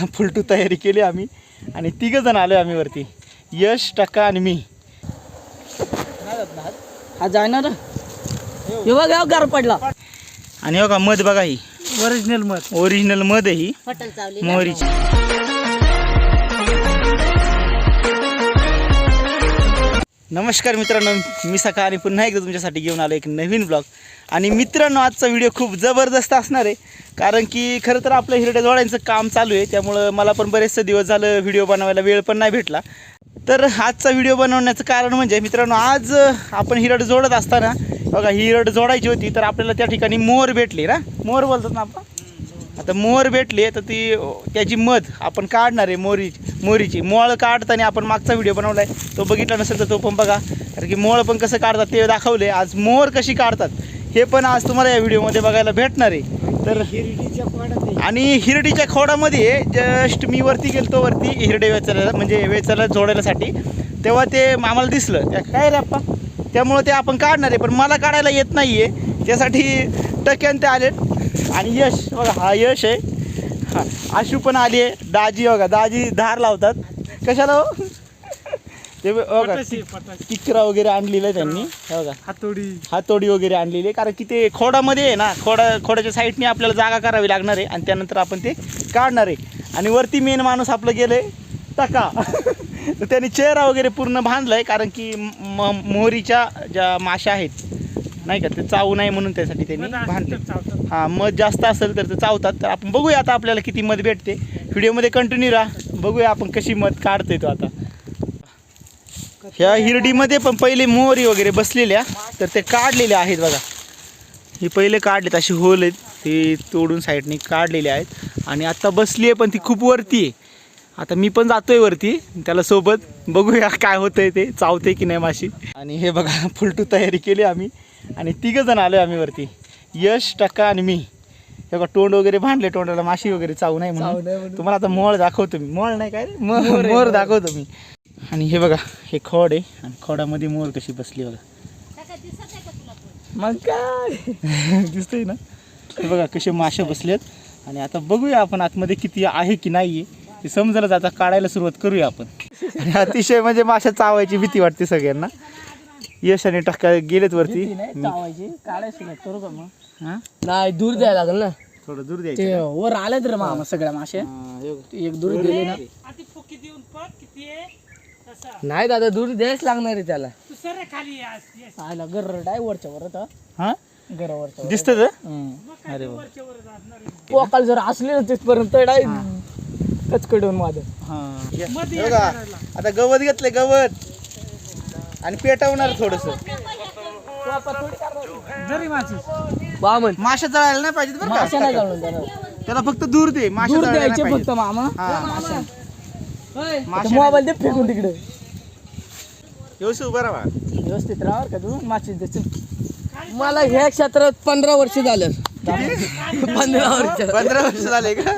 फुलटू तयारी केली आम्ही. आणि तिघं जण आलो आम्ही वरती. यश टक्का आणि मी. हा जायना रे हे बघ गार पडला. आणि हो का मध बघा ही. ओरिजिनल मत ओरिजिनल मध ही. मोहरीची. नमस्कार मित्रांनो मी सकाळ आणि पुन्हा एकदा तुमच्यासाठी घेऊन आलो एक नवीन ब्लॉग आणि मित्रांनो आजचा व्हिडिओ खूप जबरदस्त असणार आहे कारण की खरं तर आपलं हिरड्या जोडायचं काम चालू आहे त्यामुळं मला पण बरेचसे दिवस झालं व्हिडिओ बनवायला वेळ पण नाही भेटला. तर आजचा व्हिडिओ बनवण्याचं कारण म्हणजे मित्रांनो आज आपण हिरड जोडत असताना बघा हिरड जोडायची होती तर आपल्याला त्या ठिकाणी मोर भेटली ना? मोर बोलतात ना आपण? आता मोर भेटली तर ती त्याची मध आपण काढणार आहे मोरी मोरीची. मोळ काढताना आपण मागचा व्हिडिओ बनवला आहे तो बघितला नसेल तर तो पण बघा. कारण की मोळ पण कसं काढतात ते दाखवले आज मोर कशी काढतात हे पण आज तुम्हाला या व्हिडिओमध्ये बघायला भेटणार आहे. तर आणि हिरडीच्या खोडामध्ये जस्ट मी वरती गेलतो वरती हिरडे वेचायला म्हणजे वेचायला जोडायलासाठी. तेव्हा ते आम्हाला दिसलं. त्या काय रे अप्पा त्यामुळं ते आपण काढणार आहे पण मला काढायला येत नाही आहे त्यासाठी टक्क्यान ते आले आणि यश बघा हा यश आहे. हा आशू पण आली आहे. दाजी बघा दाजी धार लावतात. कशाला हो? ते बघा किकरा वगैरे आणलेलं आहे त्यांनी बघा. हातोडी. हातोडी वगैरे आणलेली आहे कारण की ते खोडामध्ये आहे ना खोडा खोडाच्या साईडने आपल्याला जागा करावी लागणार आहे आणि त्यानंतर आपण ते काढणार आहे. आणि वरती मेन माणूस आपलं गेलं आहे टका तर त्यांनी चेहरा वगैरे पूर्ण बांधला आहे कारण की म मोहरीच्या ज्या माशा आहेत नाही का ते चावू नये म्हणून त्यासाठी त्यांनी बांधले. हां मध जास्त असेल तर ते चावतात. तर आपण बघूया आता आपल्याला किती मध भेटते. व्हिडिओमध्ये कंटिन्यू राहा. बघूया आपण कशी मध काढतोय तो आता. ह्या हिरडीमध्ये पण पहिले मोहरी वगैरे बसलेल्या तर ते काढलेल्या आहेत बघा. ही पहिले काढलेत अशी होल आहेत. ते तोडून साईडने काढलेले आहेत. आणि आत्ता बसली आहे पण ती खूप वरती आहे. आता मी पण जातोय वरती त्याला सोबत. बघूया काय होतंय ते चावते की नाही माशी. आणि हे बघा फुलटू तयारी केली आम्ही. आणि तिघं जण आलोय आम्ही वरती. यश टक्का आणि मी. हे बघा तोंड वगैरे भांडले तोंडाला माशी वगैरे चावू नाही म्हणून. तुम्हाला आता मोळ दाखवतो मी. मोळ नाही काय? मोर. दाखवतो मी. आणि हे बघा हे खोड आहे. आणि खोडामध्ये मोर कशी बसली बघा. मग काय? दिसतंय ना? हे बघा कसे मासे बसलेत. आणि आता बघूया आपण आतमध्ये किती आहे की नाही आहे ते समजलंच आता काढायला सुरुवात करूया आपण. अतिशय म्हणजे माशा चावायची भीती वाटते सगळ्यांना. यश आणि टक्का गेलेत वरती. नाही हा? दूर द्यायला लागेल ना. थोडं दूर ते द्यायचं वर आलेत रे मामा सगळ्या मासे. एक दूर गेले ना. नाही दादा दूर द्यायच लागणार आहे त्याला. आयला गरड आहे वरच्या वर आता हा? गरावरच्या वर. दिसत हम्म. अरे वा. पोकाल जर असले ना तिथपर्यंत डाय. कचकडून माझं हा. हे बघा आता गवत घेतले गवत. आणि पेटवणार थोडस. वामन माशा जळायला नाही पाहिजे बरं मासे नाही का त्याला फक्त दूर दे माशा दूर जळायला द्यायचे नाही फक्त पाहिजे. मामा. हा. माशा मोबाईल दे फेकून तिकडे. व्यवस्थित उभा राहा. व्यवस्थित राहा का तू. मासे देशील मला ह्या क्षेत्रात पंधरा वर्ष झालं. पंधरा वर्ष. पंधरा वर्ष झाले का?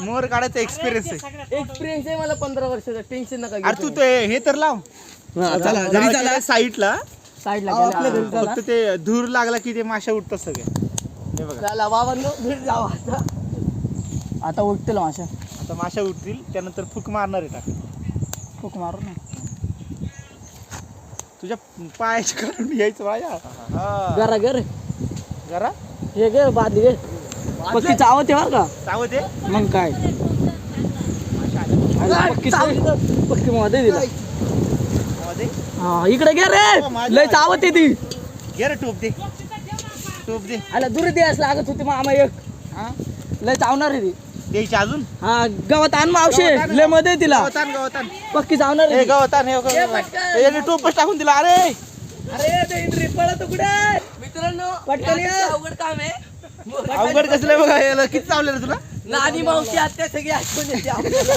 मोर काढायचा एक्सपिरियन्स आहे. एक्सपिरियन्स आहे मला पंधरा वर्षाचा टेन्शन नका अरे तू ते हे तर लाव. चला घरी चला साईडला. घरी फक्त ते धूर लागला की ते माशा उठतात सगळे. हे बघा. चला बाबांनो भेट जावा आता. आता उठतील माशा आता माशा उठतील त्यानंतर फुक मारणार आहे टाक फुक मारू ना तुझ्या पायाची काढून यायचं हा. गरा गर जरा? हे गे बादली गे पक्की चावत आहे बरं का? चावत आहे मग काय? पक्की मध्ये दिला हा इकडे गे रे. लय चावत आहे ती घे रे टोप दे. टोप दे. आला दूर द्यायला लागत होती मामा एक. हा? लय चावणार आहे ती. द्यायची अजून? हा गवत आण मावशे. लयमध्ये दिला गवतान गवतान पक्की चावणार हे आहे. गवतान हे टोपच टाकून दिला. अरे! अरे ते इंद्री पळत कुठे? मित्रांनो पटकन. अवघड काम आहे. अवघड कसलं बघा याला किती चावलं रे तुला? नानी मावशी आत्या सगळी आठवण येते आपल्याला.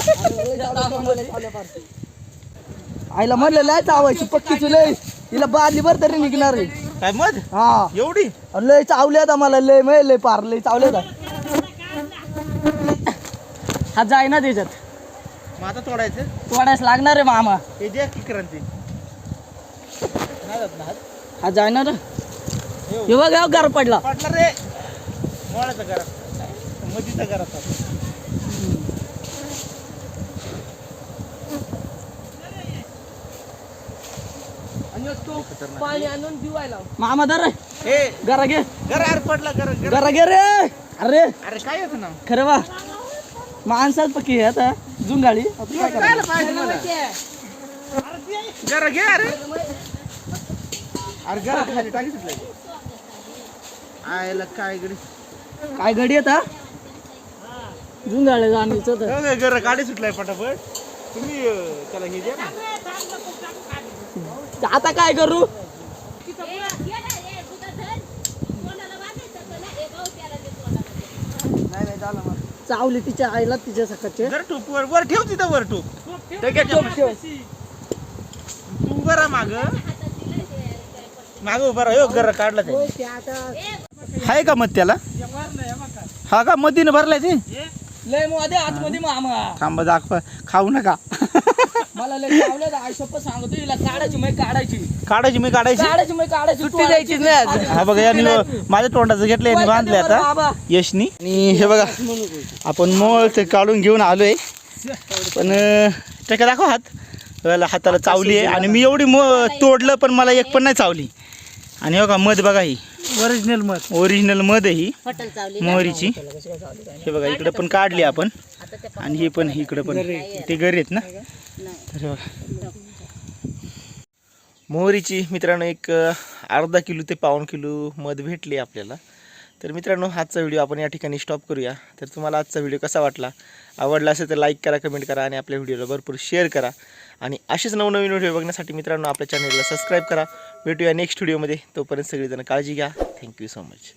आईला म्हणलं लय चावायची पक्कीच लय. हिला बादली भर तरी निघणार आहे. काय मध? हा. एवढी? अरे लय चावल्यात आम्हाला लय मै लय पार लय चावल्यात हा जाय ना त्याच्यात. मग आता तोडायचं? तोडायच लागणार आहे मामा. हे द्या की क्रांती हा जाय ना रे. हे बघ गार पडला. पडला रे. मोळाचं घर असतं. मधीचं घर असतं पाणी आणून दिवायला मामा दर हे. घे. पडला गरा घे रे. अरे. अरे काय होत ना खरं वा. माणसाच पक्की आहे आता. जुंगाळी. घे अरे. अरे खाली टाकी सुटलं आयला काय गडी काय गडी आता? जुंगाळे आणलीच घर गाडी सुटलाय पटापट. तुम्ही अं, त्याला हे द्या ना. आता काय करू? नाही नाही झालं मग चावली तिच्या आईला तिच्या सकाळचे जर टूप वर वर ठेव तिथं वर टूप. तू बरा माग. माग उभा राहा. घर काढला ते. आहे का मग त्याला? हा का? मधीनं भरलाय ते? लयमध्ये आतमध्ये मामा. थांबा दाखवा. खाऊ नका. मला लय चावलं आई शप्प सांगतो हिला काढायची मै काढायची. काढायची मी काढायची? काढायची मै काढायची. सुट्टी द्यायची नाही हा बघा यांनी माझ्या तोंडाचं घेतलं यांनी बांधले आता यशनी. आणि हे बघा आपण मोळ ते काढून घेऊन आलोय. पण त्याच्या दाखव हात. याला हाताला चावली आहे. आणि मी एवढी मो तोडलं पण मला एक पण नाही चावली. आणि हे बघा मध बघा ही. ओरिजिनल मत ओरिजिनल मध ही. मोहरीची. हे बघा इकडे पण काढली आपण. आणि ही पण इकडे पण. ते घरी आहेत ना? तर हे बघा. मोहरीची मित्रांनो एक अर्धा किलो ते पाऊण किलो मध भेटली आपल्याला. तर मित्रांनो आजचा व्हिडिओ आपण या ठिकाणी स्टॉप करूया. तर तुम्हाला आजचा व्हिडिओ कसा वाटला? आवडला असेल तर लाईक करा कमेंट करा आणि आपल्या व्हिडिओला भरपूर शेअर करा. आणि असेच नवनवीन व्हिडिओ बघण्यासाठी मित्रांनो आपल्या चॅनलला सबस्क्राईब करा. भेटूया नेक्स्ट व्हिडिओमध्ये तोपर्यंत सगळेजण काळजी घ्या. Thank you so much